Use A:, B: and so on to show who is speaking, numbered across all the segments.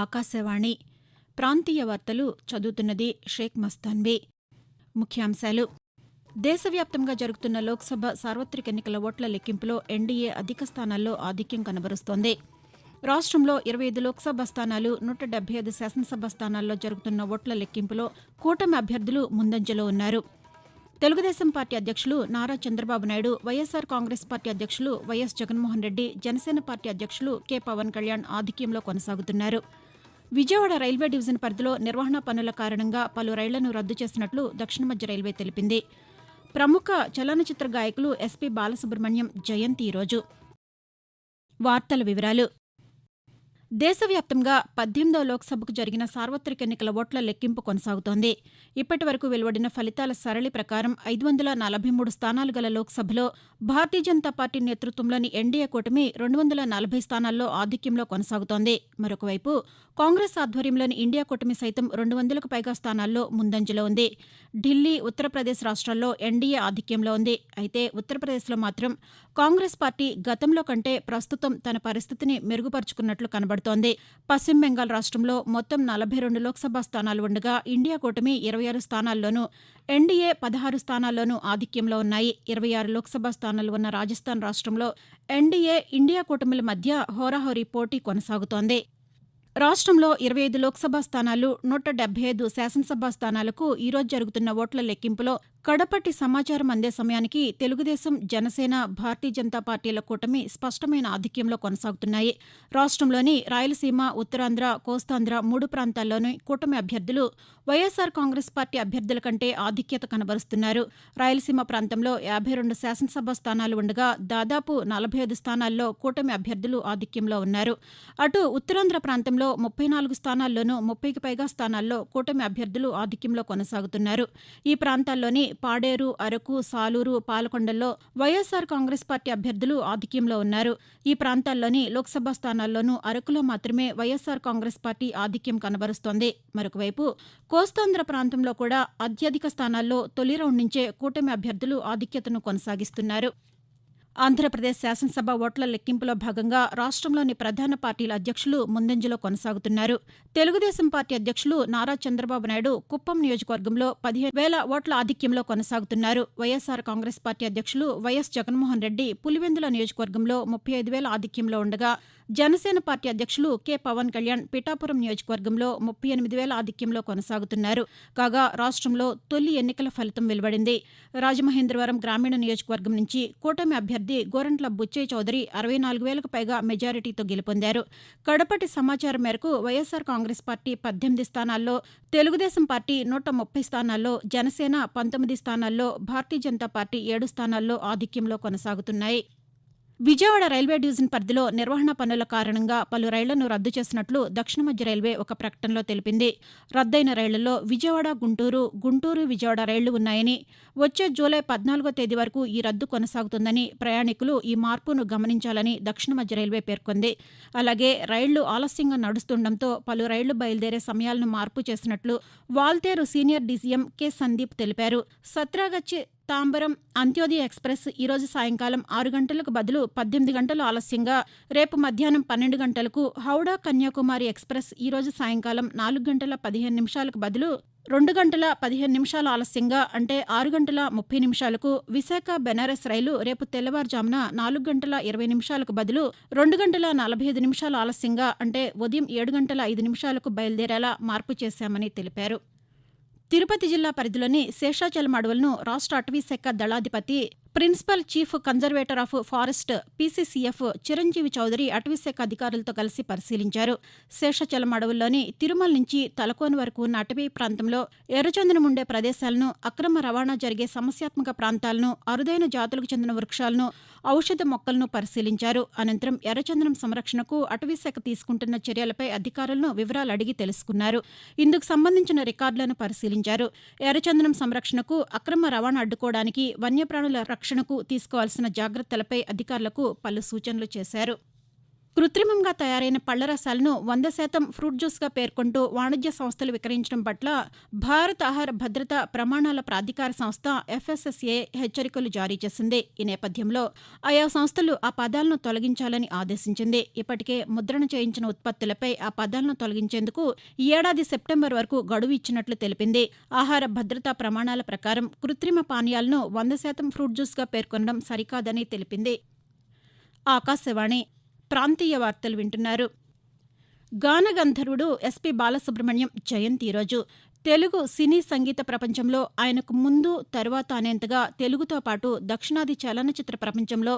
A: ఆకాశవాణి ప్రాంతీయ వార్తలు చదువుతున్నది షేక్ మస్తాన్వి ముఖ్యాంశాలు దేశవ్యాప్తంగా జరుగుతున్న లోక్సభ సార్వతిక ఎన్నికల ఓట్ల లెక్కింపులో ఎన్డీఏ అధిక స్థానాల్లో ఆధిక్యం కనబరుస్తోంది రాష్ట్రంలో ఇరవై ఐదు లోక్సభ స్థానాలు నూట డెబ్బై ఐదు శాసనసభ స్థానాల్లో జరుగుతున్న ఓట్ల లెక్కింపులో కూటమి అభ్యర్థులు ముందంజలో ఉన్నారు తెలుగుదేశం పార్టీ అధ్యక్షులు Nara Chandrababu Naidu YSR Congress party అధ్యక్షులు వైఎస్ జగన్మోహన్ రెడ్డి జనసేన పార్టీ అధ్యక్షులు కె పవన్ కళ్యాణ్ ఆధిక్యంలో కొనసాగుతున్నారు విజయవాడ రైల్వే డివిజన్ పరిధిలో నిర్వహణ పనుల కారణంగా పలు రైళ్లను రద్దు చేసినట్లు దక్షిణ మధ్య రైల్వే తెలిపింది ప్రముఖ చలనచిత్ర గాయకులు ఎస్పి బాలసుబ్రహ్మణ్యం జయంతి ఈరోజు వార్తల వివరాలు దేశవ్యాప్తంగా పద్దెనిమిదవ లోక్సభకు జరిగిన సార్వత్రిక ఎన్నికల ఓట్ల లెక్కింపు కొనసాగుతోంది ఇప్పటి వరకు వెలువడిన ఫలితాల సరళి ప్రకారం ఐదు వందల నలభై మూడు స్థానాలు గల లోక్సభలో భారతీయ జనతా పార్టీ నేతృత్వంలోని ఎన్డీఏ కూటమి రెండు వందల నలభై స్థానాల్లో ఆధిక్యంలో కొనసాగుతోంది మరొకవైపు కాంగ్రెస్ ఆధ్వర్యంలోని ఇండియా కూటమి సైతం రెండు వందలకు పైగా స్థానాల్లో ముందంజలో ఉంది ఢిల్లీ ఉత్తరప్రదేశ్ రాష్ట్రాల్లో ఎన్డీఏ ఆధిక్యంలో ఉంది అయితే ఉత్తరప్రదేశ్లో మాత్రం కాంగ్రెస్ పార్టీ గతంలో కంటే ప్రస్తుతం తన పరిస్థితిని మెరుగుపరుచుకున్నట్లు కనబడుతుంది పడుతోంది పశ్చిమ బెంగాల్ రాష్ట్రంలో మొత్తం నలభై రెండు లోక్సభ స్థానాలు ఉండగా ఇండియా కూటమి ఇరవై ఆరు స్థానాల్లోనూ ఎన్డీఏ పదహారు స్థానాల్లోనూ ఆధిక్యంలో ఉన్నాయి ఇరవై ఆరు లోక్సభ స్థానాలు ఉన్న రాజస్థాన్ రాష్ట్రంలో ఎన్డీఏ ఇండియా కూటమిల మధ్య హోరాహోరీ పోటీ కొనసాగుతోంది రాష్ట్రంలో ఇరవై ఐదు లోక్సభ స్థానాలు నూట డెబ్బై ఐదు శాసనసభ స్థానాలకు ఈరోజు జరుగుతున్న ఓట్ల లెక్కింపులో కడపటి సమాచారం అందే సమయానికి తెలుగుదేశం జనసేన భారతీయ జనతా పార్టీల కూటమి స్పష్టమైన ఆధిక్యంలో కొనసాగుతున్నాయి రాష్ట్రంలోని రాయలసీమ ఉత్తరాంధ్ర కోస్తాంధ్ర మూడు ప్రాంతాల్లోని కూటమి అభ్యర్థులు వైఎస్సార్ కాంగ్రెస్ పార్టీ అభ్యర్థుల కంటే ఆధిక్యత కనబరుస్తున్నారు రాయలసీమ ప్రాంతంలో యాభై రెండు శాసనసభ స్థానాలు ఉండగా దాదాపు నలభై ఐదు స్థానాల్లో కూటమి అభ్యర్థులు ఆధిక్యంలో ఉన్నారు అటు ఉత్తరాంధ్ర ప్రాంతంలో ముప్పై నాలుగు స్థానాల్లోనూ ముప్పైకి పైగా స్థానాల్లో కూటమి అభ్యర్థులు ఆధిక్యంలో కొనసాగుతున్నారు ఈ ప్రాంతాల్లోని పాడేరు అరకు సాలూరు పాలకొండల్లో వైఎస్సార్ కాంగ్రెస్ పార్టీ అభ్యర్థులు ఆధిక్యంలో ఉన్నారు ఈ ప్రాంతాల్లోని లోక్సభ స్థానాల్లోనూ అరకులో మాత్రమే వైఎస్సార్ కాంగ్రెస్ పార్టీ ఆధిక్యం కనబరుస్తోంది మరొకవైపు కోస్తాంధ్ర ప్రాంతంలో కూడా అత్యధిక స్థానాల్లో తొలి రౌండ్ నుంచే కూటమి అభ్యర్థులు ఆధిక్యతను కొనసాగిస్తున్నారు ఆంధ్రప్రదేశ్ శాసనసభ ఓట్ల లెక్కింపులో భాగంగా రాష్ట్రంలోని ప్రధాన పార్టీల అధ్యక్షులు ముందంజలో కొనసాగుతున్నారు తెలుగుదేశం పార్టీ అధ్యక్షులు నారా చంద్రబాబు నాయుడు కుప్పం నియోజకవర్గంలో పదిహేను వేల ఓట్ల ఆధిక్యంలో కొనసాగుతున్నారు వైఎస్సార్ కాంగ్రెస్ పార్టీ అధ్యక్షులు వైఎస్ జగన్మోహన్ రెడ్డి పులివెందుల నియోజకవర్గంలో ముప్పై ఐదు వేల ఆధిక్యంలో ఉండగా జనసేన పార్టీ అధ్యక్షులు కె పవన్ కళ్యాణ్ పిఠాపురం నియోజకవర్గంలో ముప్పై ఎనిమిది వేల ఆధిక్యంలో కొనసాగుతున్నారు కాగా రాష్ట్రంలో తొలి ఎన్నికల ఫలితం వెలువడింది రాజమహేంద్రవరం గ్రామీణ నియోజకవర్గం నుంచి కూటమి అభ్యర్థి గోరంట్ల బుచ్చయ్య చౌదరి అరవై నాలుగు వేలకు పైగా మెజారిటీతో గెలుపొందారు కడపటి సమాచారం మేరకు వైఎస్సార్ కాంగ్రెస్ పార్టీ పద్దెనిమిది స్థానాల్లో తెలుగుదేశం పార్టీ నూట ముప్పై స్థానాల్లో జనసేన పంతొమ్మిది స్థానాల్లో భారతీయ జనతా పార్టీ ఏడు స్థానాల్లో ఆధిక్యంలో కొనసాగుతున్నాయి విజయవాడ రైల్వే డివిజన్ పరిధిలో నిర్వహణ పనుల కారణంగా పలు రైళ్లను రద్దు చేసినట్లు దక్షిణ మధ్య రైల్వే ఒక ప్రకటనలో తెలిపింది రద్దయిన రైళ్లలో విజయవాడ గుంటూరు గుంటూరు విజయవాడ రైళ్లు ఉన్నాయని వచ్చే జూలై పద్నాలుగో తేదీ వరకు ఈ రద్దు కొనసాగుతుందని ప్రయాణికులు ఈ మార్పును గమనించాలని దక్షిణ మధ్య రైల్వే పేర్కొంది అలాగే రైళ్లు ఆలస్యంగా నడుస్తుండటంతో పలు రైళ్లు బయలుదేరే సమయాలను మార్పు చేసినట్లు Waltair senior DCM K Sandeep తెలిపారు సత్రాగచ్చి తాంబరం అంత్యోదయ ఎక్స్ప్రెస్ ఈరోజు సాయంకాలం ఆరు గంటలకు బదులు పద్దెనిమిది గంటలు ఆలస్యంగా రేపు మధ్యాహ్నం పన్నెండు గంటలకు హౌడా కన్యాకుమారి ఎక్స్ప్రెస్ ఈరోజు సాయంకాలం నాలుగు గంటల పదిహేను నిమిషాలకు బదులు రెండు గంటల పదిహేను నిమిషాల ఆలస్యంగా అంటే ఆరు గంటల ముప్పై నిమిషాలకు విశాఖ బెనారస్ రైలు రేపు తెల్లవారుజామున నాలుగు గంటల ఇరవై నిమిషాలకు బదులు రెండు గంటల నలభై ఐదు నిమిషాల ఆలస్యంగా అంటే ఉదయం ఏడు గంటల ఐదు నిమిషాలకు బయలుదేరేలా మార్పు చేశామని తెలిపారు తిరుపతి జిల్లా పరిధిలోని శేషాచలం అడవులను రాష్ట అటవీశాఖ దళాధిపతి principal chief conservator of forest PCCF Chiranjeevi Chaudhary అటవీశాఖ అధికారులతో కలిసి పరిశీలించారు శేషచలం అడవుల్లోని తిరుమల నుంచి తలకోన వరకు ఉన్న అటవీ ప్రాంతంలో ఎర్రచందనం ఉండే ప్రదేశాలను అక్రమ రవాణా జరిగే సమస్యాత్మక ప్రాంతాలను అరుదైన జాతులకు చెందిన వృక్షాలను ఔషధ మొక్కలను పరిశీలించారు అనంతరం ఎర్రచందనం సంరక్షణకు అటవీశాఖ తీసుకుంటున్న చర్యలపై అధికారులను వివరాలు అడిగి తెలుసుకున్నారు ఇందుకు సంబంధించిన రికార్డులను పరిశీలించారు ఎర్రచందనం సంరక్షణకు అక్రమ రవాణా అడ్డుకోవడానికి వన్యప్రాణుల రక్షణకు తీసుకోవాల్సిన జాగ్రత్తలపై అధికారులకు పలు సూచనలు చేశారు కృత్రిమంగా తయారైన పళ్ల రసాలను వంద శాతం ఫ్రూట్ జ్యూస్గా పేర్కొంటూ వాణిజ్య సంస్థలు విక్రయించడం పట్ల భారత ఆహార భద్రత ప్రమాణాల ప్రాధికార సంస్థ ఎఫ్ఎస్ఎస్ఏ హెచ్చరికలు జారీ చేసింది ఈ నేపథ్యంలో ఆయా సంస్థలు ఆ పదాలను తొలగించాలని ఆదేశించింది ఇప్పటికే ముద్రణ చేయించిన ఉత్పత్తులపై ఆ పదాలను తొలగించేందుకు ఏడాది సెప్టెంబర్ వరకు గడువు ఇచ్చినట్లు తెలిపింది ఆహార భద్రతా ప్రమాణాల ప్రకారం కృత్రిమ పానీయాలను వంద శాతం ఫ్రూట్ జ్యూస్గా పేర్కొనడం సరికాదని తెలిపింది ఆకాశవాణి ప్రాంతీయ వార్తలు వింటున్నారు గానగంధర్వుడు ఎస్పి బాలసుబ్రహ్మణ్యం జయంతి ఈరోజు తెలుగు సినీ సంగీత ప్రపంచంలో ఆయనకు ముందు తరువాత అనేంతగా తెలుగుతో పాటు దక్షిణాది చలనచిత్ర ప్రపంచంలో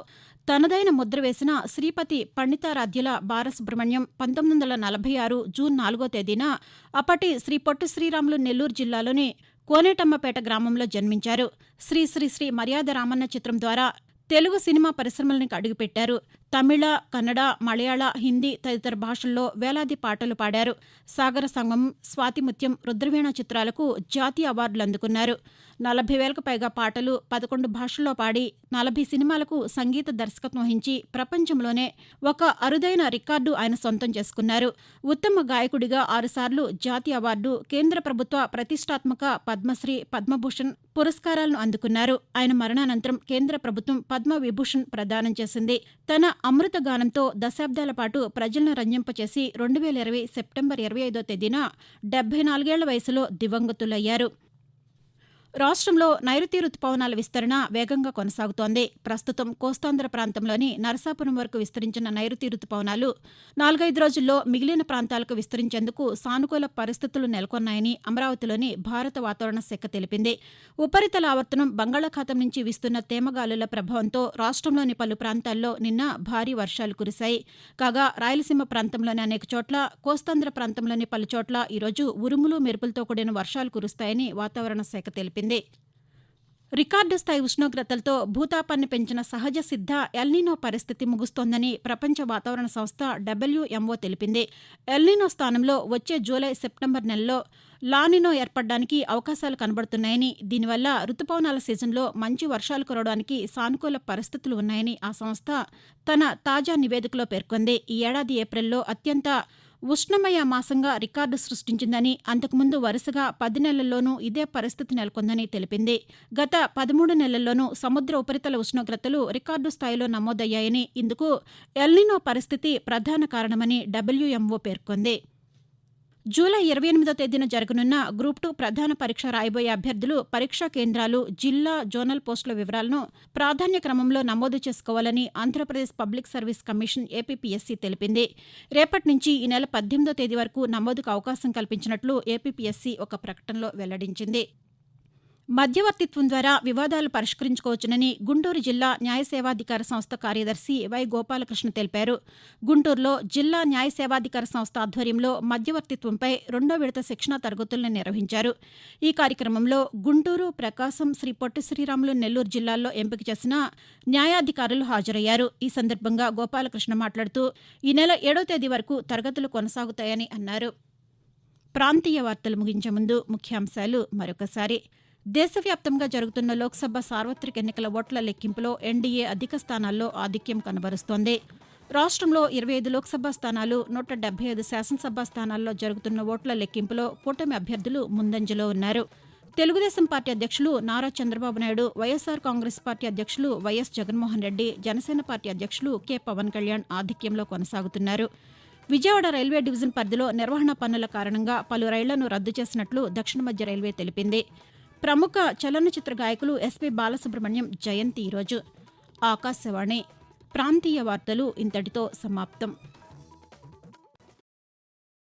A: తనదైన ముద్ర వేసిన శ్రీపతి పండితారాధ్యుల బాలసుబ్రహ్మణ్యం పంతొమ్మిది వందల నలభై ఆరు జూన్ నాలుగో తేదీన అప్పటి శ్రీ పొట్టు శ్రీరాములు నెల్లూరు జిల్లాలోని కోనేటమ్మపేట గ్రామంలో జన్మించారు శ్రీ శ్రీ శ్రీ మర్యాద రామన్న చిత్రం ద్వారా తెలుగు సినిమా పరిశ్రమలను అడుగుపెట్టారు తమిళ కన్నడ మలయాళ హిందీ తదితర భాషల్లో వేలాది పాటలు పాడారు సాగర సంఘం స్వాతిముత్యం రుద్రవీణ చిత్రాలకు జాతీయ అవార్డులు అందుకున్నారు నలభై వేలకు పైగా పాటలు పదకొండు భాషల్లో పాడి నలభై సినిమాలకు సంగీత దర్శకత్వం వహించి ప్రపంచంలోనే ఒక అరుదైన రికార్డు ఆయన సొంతం చేసుకున్నారు ఉత్తమ గాయకుడిగా ఆరుసార్లు జాతీయ అవార్డు కేంద్ర ప్రభుత్వ ప్రతిష్టాత్మక పద్మశ్రీ పద్మభూషణ్ పురస్కారాలను అందుకున్నారు ఆయన మరణానంతరం కేంద్ర ప్రభుత్వం పద్మ విభూషణ్ ప్రదానం చేసింది తన అమృతగానంతో దశాబ్దాల పాటు ప్రజలను రంజింపచేసి రెండు వేల ఇరవై సెప్టెంబర్ ఇరవై ఐదో తేదీన డెబ్బై నాలుగేళ్ల వయసులో దివంగతులయ్యారు రాష్ట్రంలో నైరుతి రుతుపవనాల విస్తరణ వేగంగా కొనసాగుతోంది ప్రస్తుతం కోస్తాంధ్ర ప్రాంతంలోని నరసాపురం వరకు విస్తరించిన నైరుతి రుతుపవనాలు నాలుగైదు రోజుల్లో మిగిలిన ప్రాంతాలకు విస్తరించేందుకు సానుకూల పరిస్థితులు నెలకొన్నాయని అమరావతిలోని భారత వాతావరణ శాఖ తెలిపింది ఉపరితల ఆవర్తనం బంగాళాఖాతం నుంచి వీస్తున్న తేమగాలుల ప్రభావంతో రాష్ట్రంలోని పలు ప్రాంతాల్లో నిన్న భారీ వర్షాలు కురిశాయి కాగా రాయలసీమ ప్రాంతంలోని అనేక చోట్ల కోస్తాంధ్ర ప్రాంతంలోని పలు చోట్ల ఈరోజు ఉరుములు మెరుపులతో కూడిన వర్షాలు కురుస్తాయని వాతావరణ శాఖ తెలిపింది చెప్పింది రికార్డు స్థాయి ఉష్ణోగ్రతలతో భూతాపాన్ని పెంచిన సహజ సిద్ధ ఎల్నినో పరిస్థితి ముగుస్తోందని ప్రపంచ వాతావరణ సంస్థ డబ్ల్యూఎంఓ తెలిపింది ఎల్నినో స్థానంలో వచ్చే జూలై సెప్టెంబర్ నెలలో లానినో ఏర్పడడానికి అవకాశాలు కనబడుతున్నాయని దీనివల్ల రుతుపవనాల సీజన్లో మంచి వర్షాలు కురవడానికి సానుకూల పరిస్థితులు ఉన్నాయని ఆ సంస్థ తన తాజా నివేదికలో పేర్కొంది ఈ ఏడాది ఏప్రిల్లో అత్యంత ఉష్ణమయ మాసంగా రికార్డు సృష్టించిందని అంతకుముందు వరుసగా పది నెలల్లోనూ ఇదే పరిస్థితి నెలకొందని తెలిపింది గత పదమూడు నెలల్లోనూ సముద్ర ఉపరితల ఉష్ణోగ్రతలు రికార్డు స్థాయిలో నమోదయ్యాయని ఇందుకు ఎల్నినో పరిస్థితి ప్రధాన కారణమని డబ్ల్యూఎంఓ పేర్కొంది జూలై ఇరవై ఎనిమిదో తేదీన జరగనున్న గ్రూప్ టూ ప్రధాన పరీక్ష రాయబోయే అభ్యర్థులు పరీక్షా కేంద్రాలు జిల్లా జోనల్ పోస్టుల వివరాలను ప్రాధాన్య క్రమంలో నమోదు చేసుకోవాలని Andhra Pradesh public service commission APPSC తెలిపింది రేపటి నుంచి ఈ నెల పద్దెనిమిదో తేదీ వరకు నమోదుకు అవకాశం కల్పించినట్లు ఏపీపీఎస్సీ ఒక ప్రకటనలో వెల్లడించింది మధ్యవర్తిత్వం ద్వారా వివాదాలు పరిష్కరించుకోవచ్చునని గుంటూరు జిల్లా న్యాయసేవాధికార సంస్థ కార్యదర్శి వై గోపాలకృష్ణ తెలిపారు గుంటూరులో జిల్లా న్యాయసేవాధికార సంస్థ ఆధ్వర్యంలో మధ్యవర్తిత్వంపై రెండో విడత శిక్షణా తరగతులను నిర్వహించారు ఈ కార్యక్రమంలో గుంటూరు ప్రకాశం శ్రీ పొట్టి శ్రీరాములు నెల్లూరు జిల్లాల్లో ఎంపిక చేసిన న్యాయాధికారులు హాజరయ్యారు ఈ సందర్భంగా గోపాలకృష్ణ మాట్లాడుతూ ఈ నెల ఏడో తేదీ వరకు తరగతులు కొనసాగుతాయని అన్నారు ప్రాంతీయ వార్తలు ముగించే ముందు ముఖ్యాంశాలు మరొకసారి దేశవ్యాప్తంగా జరుగుతున్న లోక్సభ సార్వత్రిక ఎన్నికల ఓట్ల లెక్కింపులో ఎన్డీఏ అధిక స్థానాల్లో ఆధిక్యం కనబరుస్తోంది రాష్ట్రంలో ఇరవై ఐదు లోక్సభ స్థానాలు నూట డెబ్బై ఐదు శాసనసభ స్థానాల్లో జరుగుతున్న ఓట్ల లెక్కింపులో కూటమి అభ్యర్థులు ముందంజలో ఉన్నారు తెలుగుదేశం పార్టీ అధ్యక్షులు Nara Chandrababu Naidu YSR Congress party అధ్యక్షులు వైఎస్ జగన్మోహన్ రెడ్డి జనసేన పార్టీ అధ్యక్షులు కె పవన్ కళ్యాణ్ ఆధిక్యంలో కొనసాగుతున్నారు విజయవాడ రైల్వే డివిజన్ పరిధిలో నిర్వహణ పనుల కారణంగా పలు రైళ్లను రద్దు చేసినట్లు దక్షిణ మధ్య రైల్వే తెలిపింది ప్రముఖ చలనచిత్ర గాయకులు ఎస్పి బాలసుబ్రహ్మణ్యం జయంతి ఈరోజు ఆకాశవాణి ప్రాంతీయ వార్తలు ఇంతటితో సమాప్తం